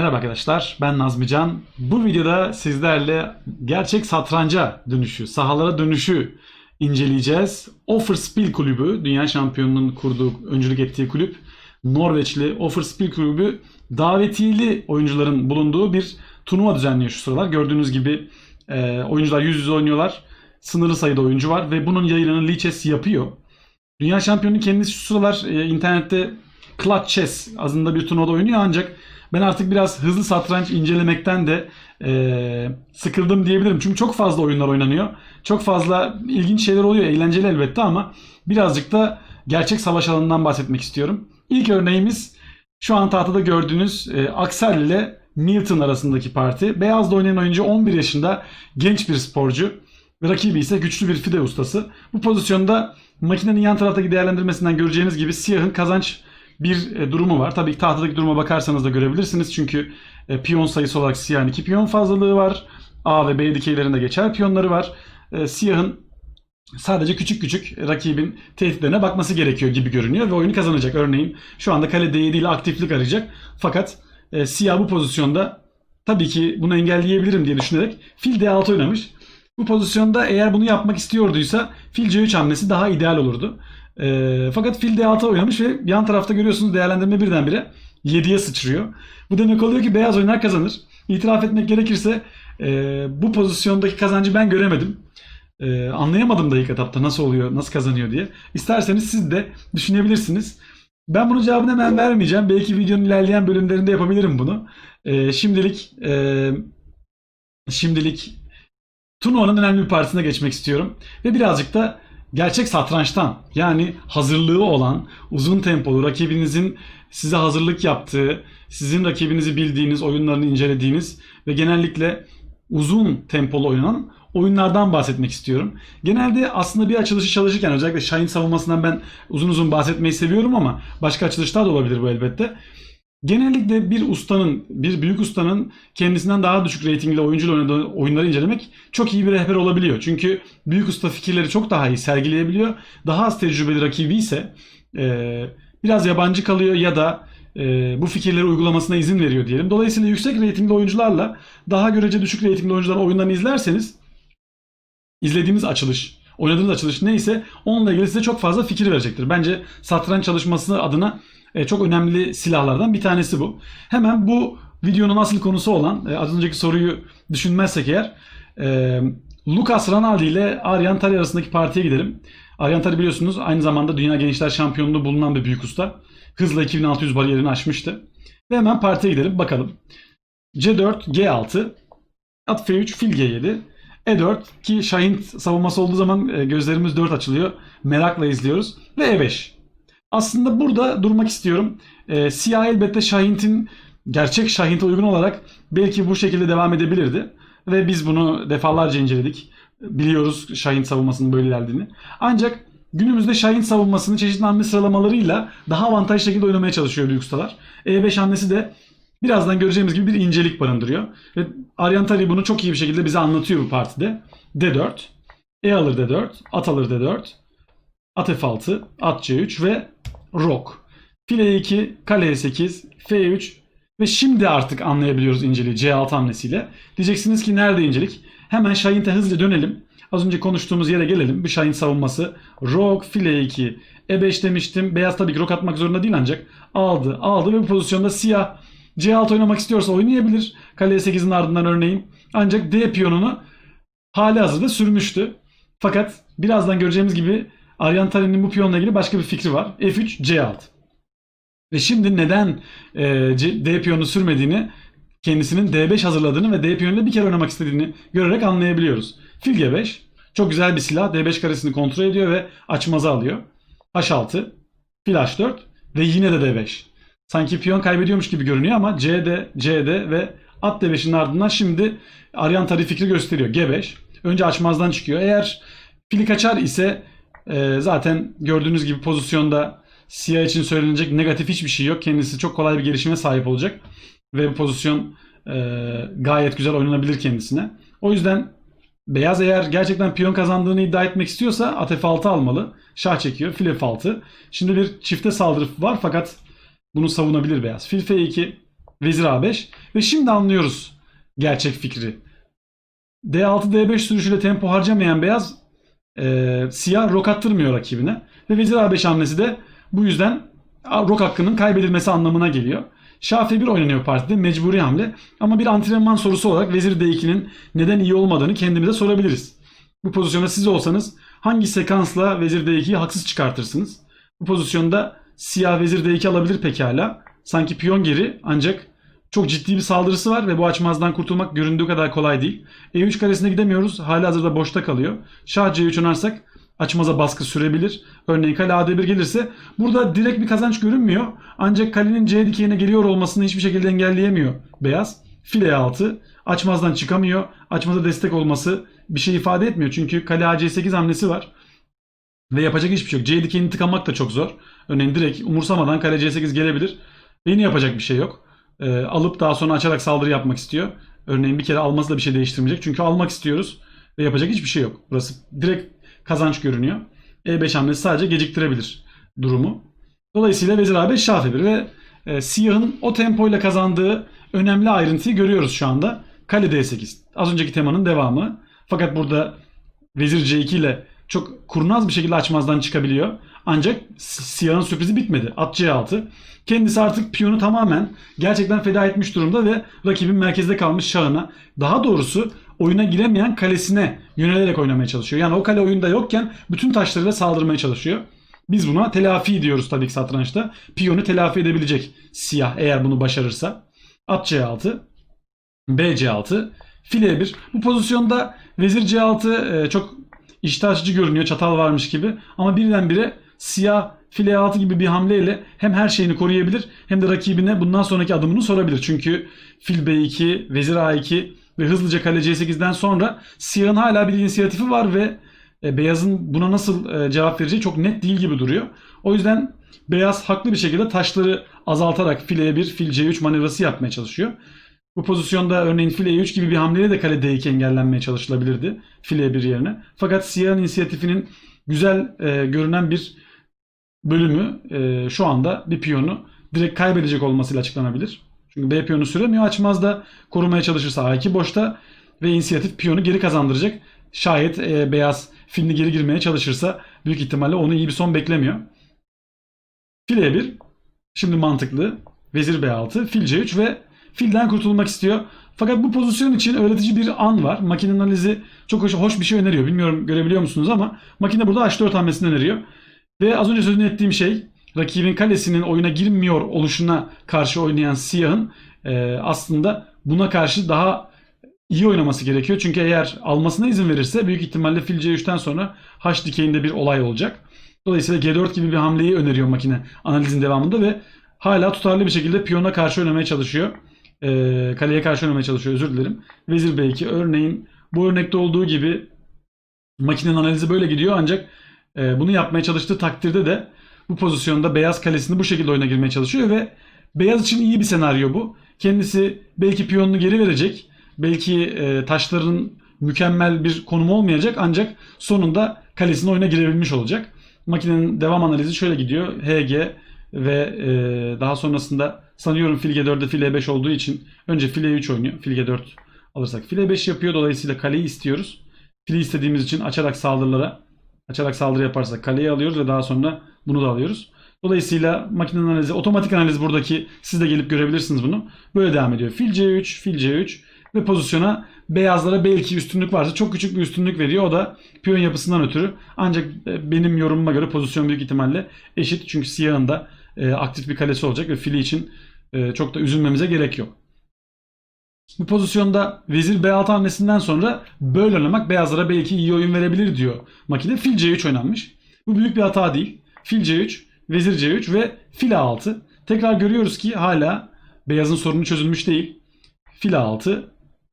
Merhaba arkadaşlar, ben Nazmi Can. Bu videoda sizlerle gerçek satranca dönüşü, sahalara dönüşü inceleyeceğiz. Offerspiel Kulübü, dünya şampiyonunun kurduğu, öncülük ettiği kulüp, Norveçli Offerspiel Kulübü davetiyeli oyuncuların bulunduğu bir turnuva düzenliyor şu sıralar. Gördüğünüz gibi e, oyuncular yüz yüze oynuyorlar. Sınırlı sayıda oyuncu var ve bunun yayınını Lichess yapıyor. Dünya şampiyonu kendisi şu sıralar e, internette Clutch Chess adında bir turnuvada oynuyor ancak ben artık biraz hızlı satranç incelemekten de e, sıkıldım diyebilirim. Çünkü çok fazla oyunlar oynanıyor. Çok fazla ilginç şeyler oluyor. Eğlenceli elbette ama birazcık da gerçek savaş alanından bahsetmek istiyorum. İlk örneğimiz şu an tahtada gördüğünüz e, Axel ile Milton arasındaki parti. Beyazda oynayan oyuncu 11 yaşında genç bir sporcu. Rakibi ise güçlü bir fide ustası. Bu pozisyonda makinenin yan taraftaki değerlendirmesinden göreceğiniz gibi siyahın kazanç bir e, durumu var. Tabii ki tahtadaki duruma bakarsanız da görebilirsiniz. Çünkü e, piyon sayısı olarak siyahın 2 piyon fazlalığı var. A ve B dikeylerinde geçer piyonları var. E, siyahın sadece küçük küçük rakibin tehditlerine bakması gerekiyor gibi görünüyor ve oyunu kazanacak. Örneğin şu anda kale D7 ile aktiflik arayacak. Fakat siyah bu pozisyonda tabii ki bunu engelleyebilirim diye düşünerek fil D6 oynamış. Bu pozisyonda eğer bunu yapmak istiyorduysa fil C3 hamlesi daha ideal olurdu. E, fakat fil D6 oynamış ve yan tarafta görüyorsunuz değerlendirme birdenbire 7'ye sıçrıyor. Bu demek oluyor ki beyaz oyunlar kazanır. İtiraf etmek gerekirse e, bu pozisyondaki kazancı ben göremedim. E, anlayamadım da ilk etapta nasıl oluyor, nasıl kazanıyor diye. İsterseniz siz de düşünebilirsiniz. Ben bunun cevabını hemen vermeyeceğim. Belki videonun ilerleyen bölümlerinde yapabilirim bunu. E, şimdilik e, şimdilik turnuvanın önemli bir partisine geçmek istiyorum. Ve birazcık da gerçek satrançtan yani hazırlığı olan uzun tempolu rakibinizin size hazırlık yaptığı, sizin rakibinizi bildiğiniz, oyunlarını incelediğiniz ve genellikle uzun tempolu oynanan oyunlardan bahsetmek istiyorum. Genelde aslında bir açılışı çalışırken özellikle Şahin savunmasından ben uzun uzun bahsetmeyi seviyorum ama başka açılışlar da olabilir bu elbette. Genellikle bir ustanın, bir büyük ustanın kendisinden daha düşük reytingli oyuncuyla oynadığı oyunları incelemek çok iyi bir rehber olabiliyor. Çünkü büyük usta fikirleri çok daha iyi sergileyebiliyor. Daha az tecrübeli rakibi ise e, biraz yabancı kalıyor ya da e, bu fikirleri uygulamasına izin veriyor diyelim. Dolayısıyla yüksek reytingli oyuncularla daha görece düşük reytingli oyuncuların oyunlarını izlerseniz izlediğimiz açılış, oynadığınız açılış neyse onunla ilgili size çok fazla fikir verecektir. Bence satranç çalışması adına e, çok önemli silahlardan bir tanesi bu. Hemen bu videonun asıl konusu olan e, az önceki soruyu düşünmezsek eğer e, Lucas Ranaldi ile Arjan Tari arasındaki partiye gidelim. Arjan Tari biliyorsunuz aynı zamanda Dünya Gençler Şampiyonluğu bulunan bir büyük usta. Hızla 2600 bariyerini aşmıştı. Ve hemen partiye gidelim bakalım. C4, G6, At F3, Fil G7, E4 ki Şahin savunması olduğu zaman e, gözlerimiz 4 açılıyor. Merakla izliyoruz. Ve E5. Aslında burada durmak istiyorum. E, siyah elbette Şahint'in gerçek Şahint'e uygun olarak belki bu şekilde devam edebilirdi. Ve biz bunu defalarca inceledik. Biliyoruz Şahint savunmasının böyle ilerlediğini. Ancak günümüzde Şahint savunmasını çeşitli hamle sıralamalarıyla daha avantajlı şekilde oynamaya çalışıyor büyük ustalar. E5 hamlesi de birazdan göreceğimiz gibi bir incelik barındırıyor. Ve Arjan Tari bunu çok iyi bir şekilde bize anlatıyor bu partide. D4, E alır D4, at alır D4, at F6, at C3 ve rok. File 2, kale E8, F3 ve şimdi artık anlayabiliyoruz inceliği C6 hamlesiyle. Diyeceksiniz ki nerede incelik? Hemen Şahint'e hızlıca dönelim. Az önce konuştuğumuz yere gelelim. Bir Şahin savunması. Rok, file 2, E5 demiştim. Beyaz tabii ki rok atmak zorunda değil ancak aldı. Aldı ve bu pozisyonda siyah C6 oynamak istiyorsa oynayabilir. Kale E8'in ardından örneğin. Ancak D piyonunu hali hazırda sürmüştü. Fakat birazdan göreceğimiz gibi Arjan Tari'nin bu piyonla ilgili başka bir fikri var. F3, C6. Ve şimdi neden e, C- D piyonu sürmediğini, kendisinin D5 hazırladığını ve D piyonuyla bir kere oynamak istediğini görerek anlayabiliyoruz. Fil G5 çok güzel bir silah. D5 karesini kontrol ediyor ve açmazı alıyor. H6, fil H4 ve yine de D5. Sanki piyon kaybediyormuş gibi görünüyor ama CD, CD ve at D5'in ardından şimdi Aryan Tari fikri gösteriyor. G5. Önce açmazdan çıkıyor. Eğer fili kaçar ise e, zaten gördüğünüz gibi pozisyonda siyah için söylenecek negatif hiçbir şey yok. Kendisi çok kolay bir gelişime sahip olacak. Ve bu pozisyon e, gayet güzel oynanabilir kendisine. O yüzden beyaz eğer gerçekten piyon kazandığını iddia etmek istiyorsa at F6 almalı. Şah çekiyor. Fil F6. Şimdi bir çifte saldırı var fakat bunu savunabilir beyaz. Fil F2 Vezir A5 ve şimdi anlıyoruz gerçek fikri. D6 D5 sürüşüyle tempo harcamayan beyaz e, siyah rok attırmıyor rakibine ve Vezir A5 hamlesi de bu yüzden rok hakkının kaybedilmesi anlamına geliyor. Şah F1 oynanıyor partide mecburi hamle ama bir antrenman sorusu olarak Vezir D2'nin neden iyi olmadığını kendimize sorabiliriz. Bu pozisyonda siz olsanız hangi sekansla Vezir D2'yi haksız çıkartırsınız? Bu pozisyonda siyah Vezir D2 alabilir pekala. Sanki piyon geri ancak çok ciddi bir saldırısı var ve bu açmazdan kurtulmak göründüğü kadar kolay değil. E3 karesine gidemiyoruz. Hala hazırda boşta kalıyor. Şah C3 oynarsak açmaza baskı sürebilir. Örneğin kale AD1 gelirse burada direkt bir kazanç görünmüyor. Ancak kalenin C dikeyine geliyor olmasını hiçbir şekilde engelleyemiyor beyaz. File 6 açmazdan çıkamıyor. Açmaza destek olması bir şey ifade etmiyor. Çünkü kale AC8 hamlesi var. Ve yapacak hiçbir şey yok. C dikeyini tıkamak da çok zor. Örneğin direkt umursamadan kale C8 gelebilir. Ve yine yapacak bir şey yok. Ee, alıp daha sonra açarak saldırı yapmak istiyor. Örneğin bir kere alması da bir şey değiştirmeyecek. Çünkü almak istiyoruz. Ve yapacak hiçbir şey yok. Burası direkt kazanç görünüyor. E5 hamlesi sadece geciktirebilir durumu. Dolayısıyla Vezir A5 Şah F1 ve e, siyahın o tempoyla kazandığı önemli ayrıntıyı görüyoruz şu anda. Kale D8. Az önceki temanın devamı. Fakat burada Vezir C2 ile çok kurnaz bir şekilde açmazdan çıkabiliyor. Ancak siyahın sürprizi bitmedi. At C6. Kendisi artık piyonu tamamen gerçekten feda etmiş durumda ve rakibin merkezde kalmış şahına daha doğrusu oyuna giremeyen kalesine yönelerek oynamaya çalışıyor. Yani o kale oyunda yokken bütün taşlarıyla saldırmaya çalışıyor. Biz buna telafi diyoruz tabii ki satrançta. Piyonu telafi edebilecek siyah eğer bunu başarırsa. At C6, B C6, file 1. Bu pozisyonda vezir C6 e, çok iştah açıcı görünüyor. Çatal varmış gibi. Ama birdenbire siyah file 6 gibi bir hamleyle hem her şeyini koruyabilir hem de rakibine bundan sonraki adımını sorabilir. Çünkü fil B2, vezir A2 ve hızlıca kale C8'den sonra siyahın hala bir inisiyatifi var ve e, beyazın buna nasıl e, cevap vereceği çok net değil gibi duruyor. O yüzden beyaz haklı bir şekilde taşları azaltarak fil E1, fil C3 manevrası yapmaya çalışıyor. Bu pozisyonda örneğin fil E3 gibi bir hamleyle de kale D2 engellenmeye çalışılabilirdi fil E1 yerine. Fakat siyahın inisiyatifinin güzel e, görünen bir bölümü e, şu anda bir piyonu direkt kaybedecek olmasıyla açıklanabilir. Çünkü B piyonu süremiyor açmaz da korumaya çalışırsa A2 boşta ve inisiyatif piyonu geri kazandıracak. Şayet e, beyaz filini geri girmeye çalışırsa büyük ihtimalle onu iyi bir son beklemiyor. Fil E1 şimdi mantıklı. Vezir B6, fil C3 ve filden kurtulmak istiyor. Fakat bu pozisyon için öğretici bir an var. Makine analizi çok hoş, hoş bir şey öneriyor. Bilmiyorum görebiliyor musunuz ama makine burada H4 hamlesini öneriyor. Ve az önce sözünü ettiğim şey rakibin kalesinin oyuna girmiyor oluşuna karşı oynayan siyahın e, aslında buna karşı daha iyi oynaması gerekiyor. Çünkü eğer almasına izin verirse büyük ihtimalle fil C3'ten sonra H dikeyinde bir olay olacak. Dolayısıyla G4 gibi bir hamleyi öneriyor makine analizin devamında ve hala tutarlı bir şekilde piyona karşı oynamaya çalışıyor. E, kaleye karşı oynamaya çalışıyor özür dilerim. Vezir B2 örneğin bu örnekte olduğu gibi makinenin analizi böyle gidiyor ancak e, bunu yapmaya çalıştığı takdirde de bu pozisyonda beyaz kalesini bu şekilde oyuna girmeye çalışıyor ve beyaz için iyi bir senaryo bu. Kendisi belki piyonunu geri verecek. Belki e, taşların mükemmel bir konumu olmayacak ancak sonunda kalesini oyuna girebilmiş olacak. Makinenin devam analizi şöyle gidiyor. HG ve e, daha sonrasında sanıyorum fil G4'de fil E5 olduğu için önce fil E3 oynuyor. Fil G4 alırsak fil E5 yapıyor. Dolayısıyla kaleyi istiyoruz. Fili istediğimiz için açarak saldırılara açarak saldırı yaparsak kaleyi alıyoruz ve daha sonra bunu da alıyoruz. Dolayısıyla makinenin analizi, otomatik analiz buradaki siz de gelip görebilirsiniz bunu. Böyle devam ediyor. Fil C3, fil C3 ve pozisyona beyazlara belki üstünlük varsa çok küçük bir üstünlük veriyor. O da piyon yapısından ötürü. Ancak benim yorumuma göre pozisyon büyük ihtimalle eşit. Çünkü siyahın da e, aktif bir kalesi olacak ve fili için e, çok da üzülmemize gerek yok. Bu pozisyonda vezir B6 hamlesinden sonra böyle oynamak beyazlara belki iyi oyun verebilir diyor makine. Fil C3 oynanmış. Bu büyük bir hata değil. Fil C3, vezir C3 ve fil A6. Tekrar görüyoruz ki hala beyazın sorunu çözülmüş değil. Fil A6,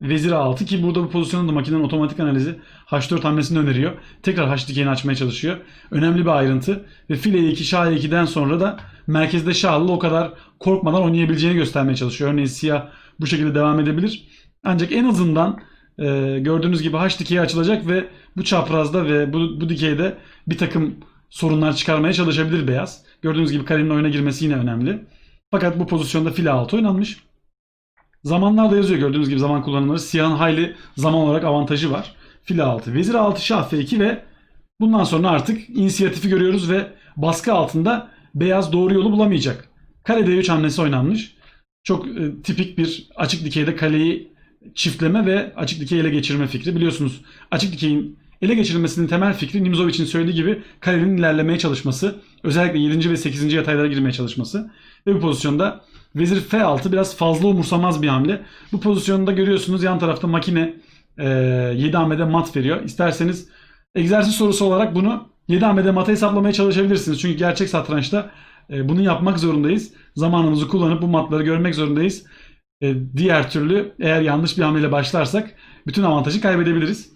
vezir A6 ki burada bu pozisyonda da makinenin otomatik analizi H4 hamlesini öneriyor. Tekrar H dikeyini açmaya çalışıyor. Önemli bir ayrıntı. Ve fil E2, şah E2'den sonra da merkezde şahlı o kadar korkmadan oynayabileceğini göstermeye çalışıyor. Örneğin siyah bu şekilde devam edebilir. Ancak en azından e, gördüğünüz gibi H dikeyi açılacak ve bu çaprazda ve bu, bu dikeyde bir takım sorunlar çıkarmaya çalışabilir beyaz. Gördüğünüz gibi kalenin oyuna girmesi yine önemli. Fakat bu pozisyonda fil A6 oynanmış. Zamanlarda yazıyor gördüğünüz gibi zaman kullanımları. Siyahın hayli zaman olarak avantajı var. Fil 6, vezir 6, şah f2 ve bundan sonra artık inisiyatifi görüyoruz ve baskı altında beyaz doğru yolu bulamayacak. Kale d3 hamlesi oynanmış. Çok e, tipik bir açık dikeyde kaleyi çiftleme ve açık dikeyi ele geçirme fikri. Biliyorsunuz açık dikeyin ele geçirilmesinin temel fikri Nimzovic'in söylediği gibi kalenin ilerlemeye çalışması. Özellikle 7. ve 8. yataylara girmeye çalışması. Ve bu pozisyonda vezir f6 biraz fazla umursamaz bir hamle. Bu pozisyonda görüyorsunuz yan tarafta makine e, 7 hamlede mat veriyor. İsterseniz egzersiz sorusu olarak bunu 7 hamlede mata hesaplamaya çalışabilirsiniz. Çünkü gerçek satrançta e, bunu yapmak zorundayız. Zamanımızı kullanıp bu matları görmek zorundayız. E, diğer türlü eğer yanlış bir hamleyle başlarsak bütün avantajı kaybedebiliriz.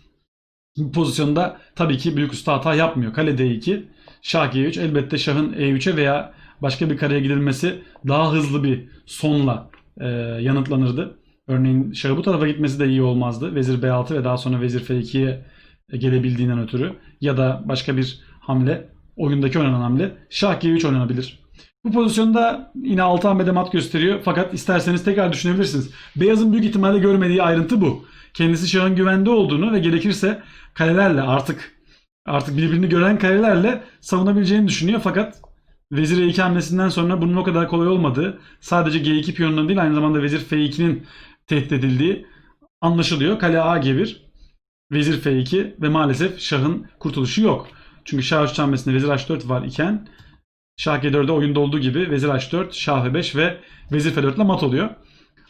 Bu pozisyonda tabii ki büyük usta hata yapmıyor. Kale D2, şah G3 elbette şahın E3'e veya başka bir kareye gidilmesi daha hızlı bir sonla e, yanıtlanırdı. Örneğin şahı bu tarafa gitmesi de iyi olmazdı. Vezir B6 ve daha sonra vezir F2'ye gelebildiğinden ötürü ya da başka bir hamle oyundaki oynanan hamle şah G3 oynanabilir. Bu pozisyonda yine 6 hamlede mat gösteriyor fakat isterseniz tekrar düşünebilirsiniz. Beyazın büyük ihtimalle görmediği ayrıntı bu. Kendisi şahın güvende olduğunu ve gerekirse kalelerle artık artık birbirini gören kalelerle savunabileceğini düşünüyor fakat Vezir E2 hamlesinden sonra bunun o kadar kolay olmadığı, sadece G2 piyonunun değil aynı zamanda Vezir F2'nin tehdit edildiği anlaşılıyor. Kale A-G1, Vezir F2 ve maalesef şahın kurtuluşu yok. Çünkü şah 3 hamlesinde Vezir H4 var iken Şah G4'de oyunda olduğu gibi Vezir H4, Şah F5 ve Vezir F4 ile mat oluyor.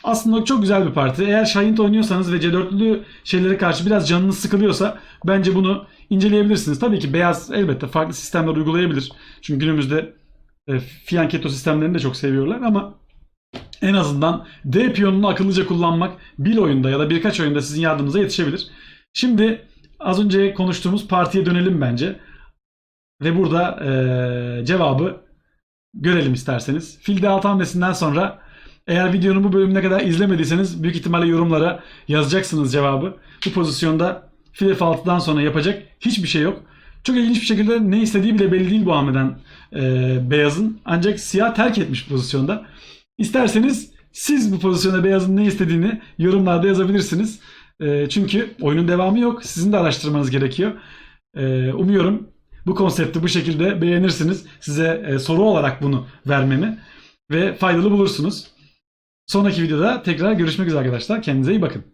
Aslında çok güzel bir parti. Eğer Şahint oynuyorsanız ve C4'lü şeylere karşı biraz canınız sıkılıyorsa bence bunu inceleyebilirsiniz. Tabii ki beyaz elbette farklı sistemler uygulayabilir. Çünkü günümüzde e, fianketo sistemlerini de çok seviyorlar ama en azından D piyonunu akıllıca kullanmak bir oyunda ya da birkaç oyunda sizin yardımınıza yetişebilir. Şimdi az önce konuştuğumuz partiye dönelim bence. Ve burada e, cevabı görelim isterseniz. Fil D6 hamlesinden sonra eğer videonun bu bölümüne kadar izlemediyseniz büyük ihtimalle yorumlara yazacaksınız cevabı. Bu pozisyonda fil F6'dan sonra yapacak hiçbir şey yok. Çok ilginç bir şekilde ne istediği bile belli değil bu hamleden e, beyazın. Ancak siyah terk etmiş pozisyonda. İsterseniz siz bu pozisyonda beyazın ne istediğini yorumlarda yazabilirsiniz. E, çünkü oyunun devamı yok. Sizin de araştırmanız gerekiyor. E, umuyorum bu konsepti bu şekilde beğenirsiniz. Size e, soru olarak bunu vermemi ve faydalı bulursunuz. Sonraki videoda tekrar görüşmek üzere arkadaşlar. Kendinize iyi bakın.